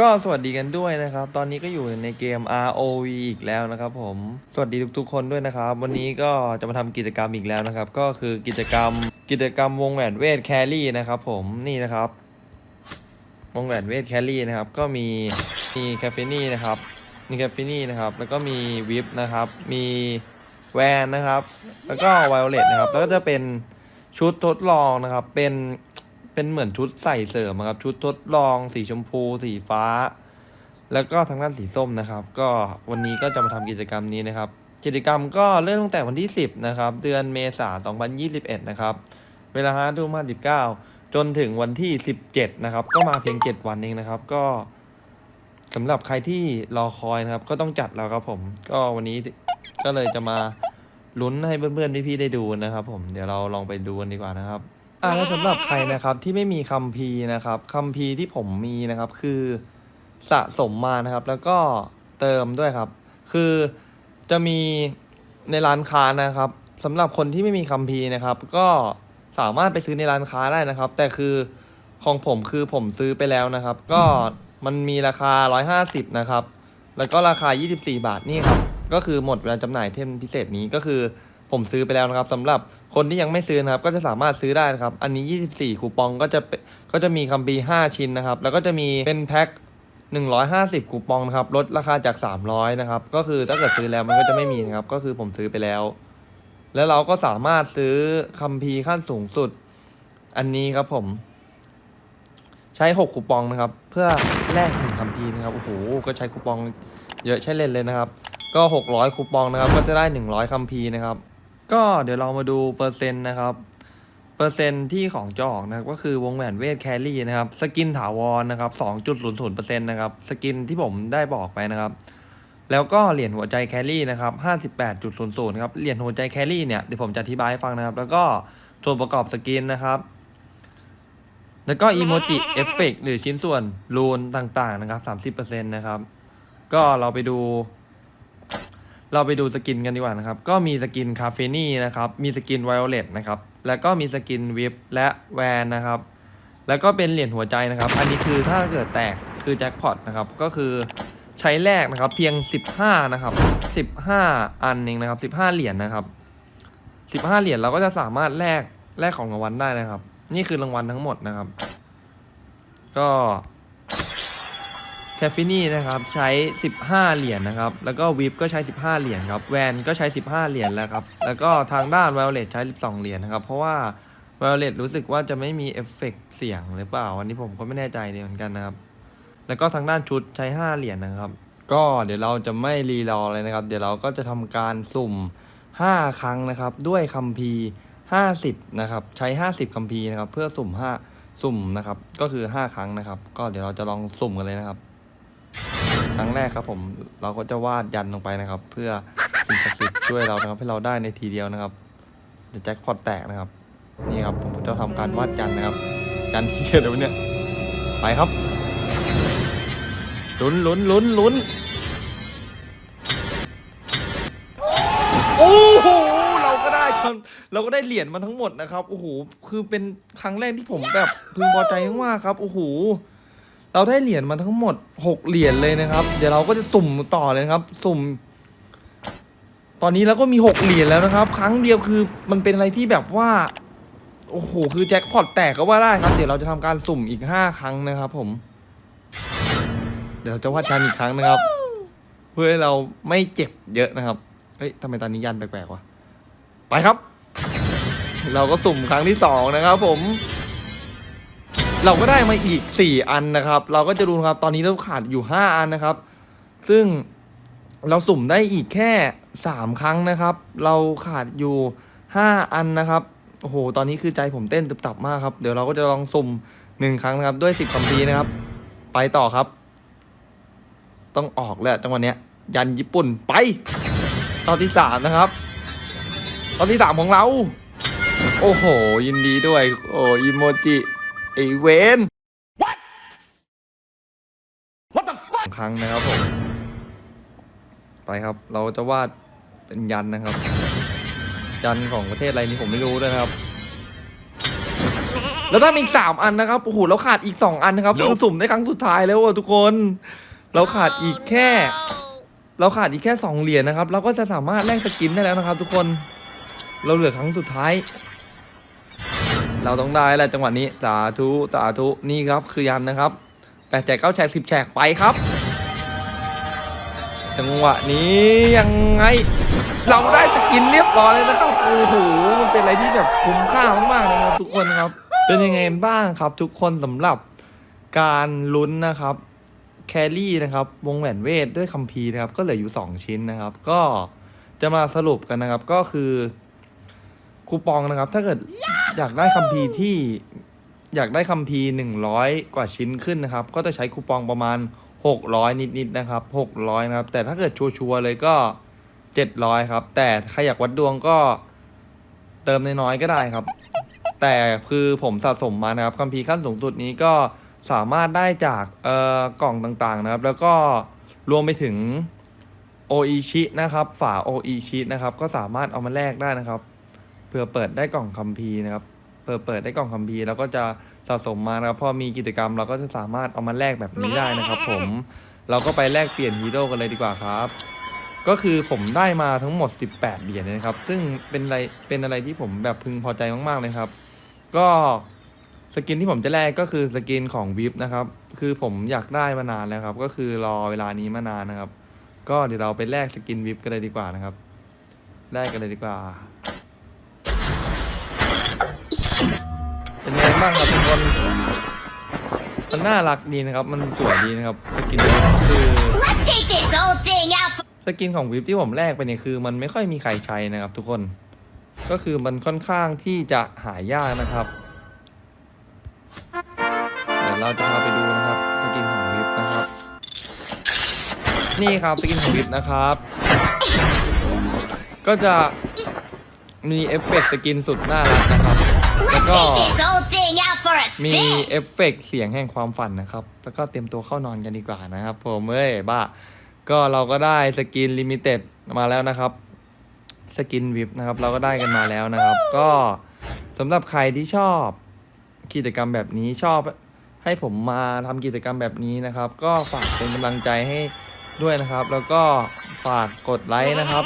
ก็สวัสดีกันด้วยนะครับ ตอนนี้ก็อยู่ในเกม ROV อีกแล้วนะครับผม สวัสดีทุกๆคนด้วยนะครับ วันนี้ก็จะมาทำกิจกรรมอีกแล้วนะครับ ก็คือกิจกรรมกิจกรรมวงแหวนเวทแครี่นะครับผมนี่นะครับ วงแหวนเวทแครี่นะครับ ก็มีมีแคฟเฟนี่นะครับมีแคฟเฟนี่นะครับ แล้วก็มีวิปนะครับ มีแวนนะครับ แล้วก็ไวโอเลตนะครับ แล้วก็จะเป็นชุดทดลองนะครับ เป็น เป็นเหมือนชุดใส่เสริมอะครับชุดทดลองสีชมพู สีฟ้า แล้วก็ทางด้านสีส้มนะครับ ก็วันนี้ก็จะมาทำกิจกรรมนี้นะครับ กิจกรรมก็เริ่มตั้งแต่วันที่ 10 นะครับ เดือนเมษายน2021 นะครับ เวลา5ทุ่ม59จนถึงวันที่ 17 นะครับ ก็มาเพียง 7 วันเองนะครับ ก็สำหรับใครที่รอคอยนะครับ ก็ต้องจัดแล้วครับผม ก็วันนี้ก็เลยจะมาลุ้นให้เพื่อนๆพี่ๆได้ดูนะครับ ผมเดี๋ยวเราลองไปดูกันดีกว่านะครับ อ่าแล้วสำหรับใครนะครับที่ไม่มีคัมภีร์นะครับคัมภีร์ที่ผมมีนะครับ คือสะสมมานะครับ แล้วก็เติมด้วยครับ คือจะมีในร้านค้านะครับสำหรับคนที่ไม่มีคัมภีร์นะครับ ก็สามารถไปซื้อในร้านค้าได้นะครับ แต่คือของผมคือผมซื้อไปแล้วนะครับ ก็มันมีราคา 150 นะครับ แล้วก็ราคา 24 บาทนี่ครับ ก็คือหมดเวลาจำหน่ายเทมพิเศษนี้ก็คือ ผมซื้อไปแล้วนะครับสำหรับคนที่ยังไม่ซื้อนะครับ ก็จะสามารถซื้อได้นะครับ อันนี้ 24 คูปองก็จะเป็นก็จะมีคัมภี5ชิ้นนะครับ แล้วก็จะมีเป็นแพ็ค150 คูปองนะครับลดราคาจาก 300 นะครับ ก็คือถ้าเกิดซื้อแล้วมันก็จะไม่มีนะครับ ก็คือผมซื้อไปแล้ว แล้วเราก็สามารถซื้อคัมภีร์ขั้นสูงสุด อันนี้ครับผม ใช้ 6 คูปองนะครับ เพื่อแลกหนึ่งคัมภีร์นะครับโอ้โหก็ใช้คูปองเยอะใช้เล่นเลยนะครับ ก็ 600 คูปองนะครับ ก็จะได้ 100คัมภีร์นะครับ ก็เดี๋ยวเรามาดูเปอร์เซ็นต์นะครับเปอร์เซ็นต์ที่ของจะออกนะครับก็คือวงแหวนเวทแครี่นะครับสกินถาวรนะครับ2.00%นะครับสกินที่ผมได้บอกไปนะครับแล้วก็เหรียญหัวใจแครี่นะครับ58.00ครับเหรียญหัวใจแครี่เนี่ยเดี๋ยวผมจะอธิบายให้ฟังนะครับ แล้วก็ส่วนประกอบสกินนะครับ แล้วก็อีโมจิเอฟเฟกหรือชิ้นส่วนรูนต่างๆนะครับ30%นะครับก็เราไปดู เราไปดูสกินกันดีกว่านะครับ ก็มีสกินคาเฟนี่นะครับ มีสกินไวโอเลตนะครับ แล้วก็มีสกินวิปและแวนนะครับ แล้วก็เป็นเหรียญหัวใจนะครับ อันนี้คือถ้าเกิดแตกคือแจ็คพอตนะครับ ก็คือใช้แลกนะครับ เพียง 15 นะครับ 15 อันเองนะครับ 15 เหรียญนะครับ 15 เหรียญเราก็จะสามารถแลกแลกของรางวัลได้นะครับ นี่คือรางวัลทั้งหมดนะครับ ก็ ฟฟินี่นะครับใช้ 15 เหรียญนะครับ แล้วก็วิปก็ใช้ 15 เหรียญครับแวนก็ใช้ 15 เหรียญแล้วครับ แล้วก็ทางด้านไวโอเลตใช้ 12 เหรียญนะครับ เพราะว่าไวโอเลตรู้สึกว่าจะไม่มีเอฟเฟกต์เสียงหรือเปล่าวันนี้ผมก็ไม่แน่ใจเลยเหมือนกันนะครับ แล้วก็ทางด้านชุดใช้ 5 เหรียญนะครับ ก็เดี๋ยวเราจะไม่รีรอเลยนะครับ เดี๋ยวเราก็จะทำการสุ่ม 5 ครั้งนะครับ ด้วยคัมภีร์ 50 นะครับใช้ 50 คัมภีร์นะครับเพื่อสุ่ม 5 สุ่มนะครับก็คือ 5 ครั้งนะครับ ก็เดี๋ยวเราจะลองสุ่มกันเลยนะครับ รั้งแรกครับผมเราก็จะวาดยันลงไปนะครับ เพื่อสิ่งศักดิ์สิทธิ์ช่วยเรานะครับให้เราได้ในทีเดียวนะครับเดี๋ยวแจ็คพอตแตกนะครับ นี่ครับผมจะทำการวาดยันนะครับ ยันที่เดี๋ยวเนี่ยไปครับลุ้นลุ้นลุ้นลุ้นโอ้โหเราก็ได้ทำเราก็ได้เหรียญมาทั้งหมดนะครับโอ้โหคือเป็นครั้งแรกที่ผมแบบพึงพอใจมากครับโอ้โห เราได้เหรียญมาทั้งหมดหกเหรียญเลยนะครับ เดี๋ยวเราก็จะสุ่มต่อเลยครับ สุ่ม ตอนนี้เราก็มีหกเหรียญแล้วนะครับ ครั้งเดียวคือมันเป็นอะไรที่แบบว่า โอ้โห คือแจ็คพอตแตกก็ว่าได้ครับ เดี๋ยวเราจะทำการสุ่มอีกห้าครั้งนะครับ ผม เดี๋ยวเราจะวาดยันอีกครั้งนะครับ เพื่อให้เราไม่เจ็บเยอะนะครับ เฮ้ยทำไมตอนนี้ยันแปลกๆวะ ไปครับ เราก็สุ่มครั้งที่สองนะครับ ผม เราก็ได้มาอีก 4 อันนะครับ เราก็จะดูนะครับตอนนี้เราขาดอยู่ 5 อันนะครับ ซึ่งเราสุ่มได้อีกแค่ 3 ครั้งนะครับ เราขาดอยู่ 5 อันนะครับโอ้โหตอนนี้คือใจผมเต้นตึบตับมากครับเดี๋ยวเราก็จะลองสุ่ม 1 ครั้งนะครับ ด้วย 10คำพีร์นะครับ ไปต่อครับ ต้องออกแล้วจังหวะเนี้ย ยันญี่ปุ่นไปตอนที่ 3 นะครับตอนที่ 3 ของเรา โอ้โห ยินดีด้วย โอ้อิโมจิ ไอเวนครั้งนะครับผม ไปครับ เราจะวาดเป็นยันนะครับ ยันของประเทศอะไรนี้ผมไม่รู้ด้วยนะครับ แล้วได้มาอีกสามอันนะครับ โอ้โห เราขาดอีกสองอันนะครับคือสุ่มได้ครั้งสุดท้ายแล้วอะทุกคน เราขาดอีกแค่ เราขาดอีกแค่สองเหรียญนะครับ เราก็จะสามารถแลกสกินได้แล้วนะครับ ทุกคน เราเหลือครั้งสุดท้าย เราต้องได้แหละจังหวะนี้สาธุสาธุนี่ครับคือยันนะครับแปดแจกเก้าแจกสิบแจกไปครับ จังหวะนี้ยังไง เราได้สกินเรียบร้อยเลยนะครับโอ้โหมันเป็นอะไรที่แบบคุ้มค่ามากๆเลยนะครับทุกคนครับ เป็นยังไงบ้างครับ ทุกคนสำหรับการลุ้นนะครับแครี่นะครับวงแหวนเวทด้วยคัมภีร์นะครับก็เหลืออยู่ 2 ชิ้นนะครับ ก็จะมาสรุปกันนะครับก็คือ คูปองนะครับ ถ้าเกิดอยากได้คัมภีร์ที่อยากได้คัมภีร์100 กว่าชิ้นขึ้นนะครับ ก็จะใช้คูปองประมาณ 600 นิดๆนะครับ600นะครับ แต่ถ้าเกิดชัวร์ๆเลยก็ 700 ครับ แต่ใครอยากวัดดวงก็เติมน้อยๆก็ได้ครับ แต่คือผมสะสมมานะครับคัมภีร์ขั้นสูงสุดนี้ก็สามารถได้จากเอ่อกล่องต่างๆนะครับ แล้วก็รวมไปถึงโออิชินะครับ ฝาโออิชินะครับ ก็สามารถเอามาแลกได้นะครับ เพื่อเปิดได้กล่องคัมภีร์นะครับเปิดเปิดได้กล่องคัมภีร์แล้วก็จะสะสมมานะครับพอมีกิจกรรมเราก็จะสามารถเอามาแลกแบบนี้ได้นะครับ ผมเราก็ไปแลกเปลี่ยนฮีโร่กันเลยดีกว่าครับ ก็คือผมได้มาทั้งหมด 18 เหรียญเลยนะครับ ซึ่งเป็นอะไรเป็นอะไรที่ผมแบบพึงพอใจมากๆเลยครับ ก็สกินที่ผมจะแลกก็คือสกินของวิปนะครับ คือผมอยากได้มานานแล้วครับ ก็คือรอเวลานี้มานานนะครับ ก็เดี๋ยวเราไปแลกสกินวิปกันเลยดีกว่านะครับแลกกันเลยดีกว่า เป็นไงบ้างครับทุกคน มันน่ารักดีนะครับ มันสวยดีนะครับ สกินคือ Let's take this whole thing out สกินของวิปที่ผมแลกไปเนี่ยคือ มันไม่ค่อยมีใครใช้นะครับ ทุกคน ก็คือมันค่อนข้างที่จะหายากนะครับ เดี๋ยวเราจะพาไปดูนะครับ สกินของวิปนะครับ นี่ครับสกินของวิปนะครับ ก็จะมีเอฟเฟกต์สกินสุดน่ารักนะครับ แล้ว Let's ก็ take this whole thing out for a มี spin. เอฟเฟกต์เสียงแห่งความฝันนะครับ แล้วก็เตรียมตัวเข้านอนกันดีกว่านะครับ ผมเอ้ยบ้า ก็เราก็ได้สกินลิมิเต็ดมาแล้วนะครับ สกินวิปนะครับ เราก็ได้กันมาแล้วนะครับ ก็สำหรับใครที่ชอบกิจกรรมแบบนี้ชอบให้ผมมาทำกิจกรรมแบบนี้นะครับ ก็ฝากเป็นกำลังใจให้ด้วยนะครับ แล้วก็ฝากกดไลค์นะครับ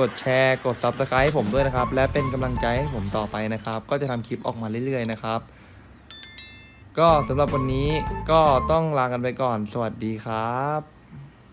กดแชร์กด Subscribe ให้ผมด้วยนะครับ และเป็นกำลังใจให้ผมต่อไปนะครับ ก็จะทำคลิปออกมาเรื่อยๆนะครับ ก็สำหรับวันนี้ก็ต้องลากันไปก่อน สวัสดีครับ